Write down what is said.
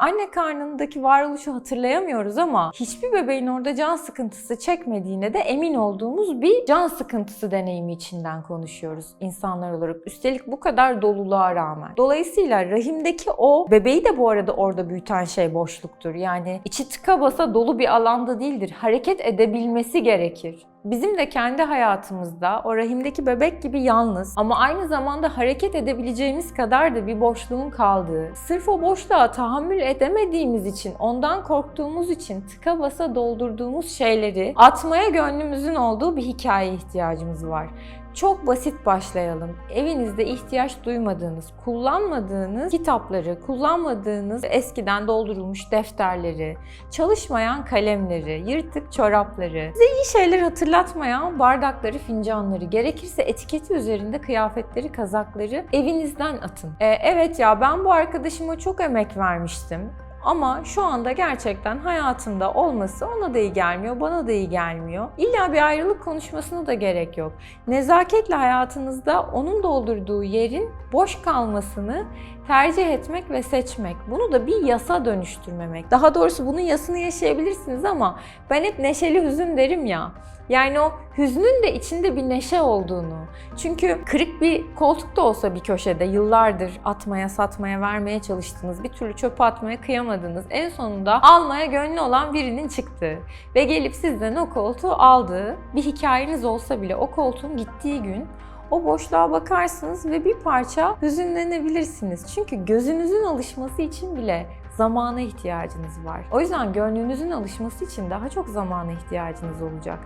Anne karnındaki varoluşu hatırlayamıyoruz ama hiçbir bebeğin orada can sıkıntısı çekmediğine de emin olduğumuz bir can sıkıntısı deneyimi içinden konuşuyoruz insanlar olarak. Üstelik bu kadar doluluğa rağmen. Dolayısıyla rahimdeki o bebeği de bu arada orada büyüten şey boşluktur. Yani içi tıka basa dolu bir alanda değildir. Hareket edebilmesi gerekir. Bizim de kendi hayatımızda o rahimdeki bebek gibi yalnız ama aynı zamanda hareket edebileceğimiz kadar da bir boşluğun kaldığı, sırf o boşluğa tahammül edemediğimiz için, ondan korktuğumuz için tıka basa doldurduğumuz şeyleri atmaya gönlümüzün olduğu bir hikaye ihtiyacımız var. Çok basit başlayalım. Evinizde ihtiyaç duymadığınız, kullanmadığınız kitapları, kullanmadığınız eskiden doldurulmuş defterleri, çalışmayan kalemleri, yırtık çorapları, size iyi şeyler hatırlatmayan bardakları, fincanları, gerekirse etiketi üzerinde kıyafetleri, kazakları evinizden atın. Ee, evet ya ben bu arkadaşıma çok emek vermiştim. Ama şu anda gerçekten hayatında olması ona da iyi gelmiyor, bana da iyi gelmiyor. İlla bir ayrılık konuşmasına da gerek yok. Nezaketle hayatınızda onun doldurduğu yerin boş kalmasını tercih etmek ve seçmek. Bunu da bir yasa dönüştürmemek. Daha doğrusu bunun yasını yaşayabilirsiniz ama ben hep neşeli hüzün derim ya. Yani o hüznün de içinde bir neşe olduğunu. Çünkü kırık bir koltuk da olsa bir köşede yıllardır atmaya, satmaya, vermeye çalıştınız. Bir türlü çöpe atmaya kıyamadınız. En sonunda almaya gönlü olan birinin çıktığı ve gelip sizden o koltuğu aldığı bir hikayeniz olsa bile o koltuğun gittiği gün o boşluğa bakarsınız ve bir parça hüzünlenebilirsiniz. Çünkü gözünüzün alışması için bile zamana ihtiyacınız var. O yüzden gönlünüzün alışması için daha çok zamana ihtiyacınız olacak.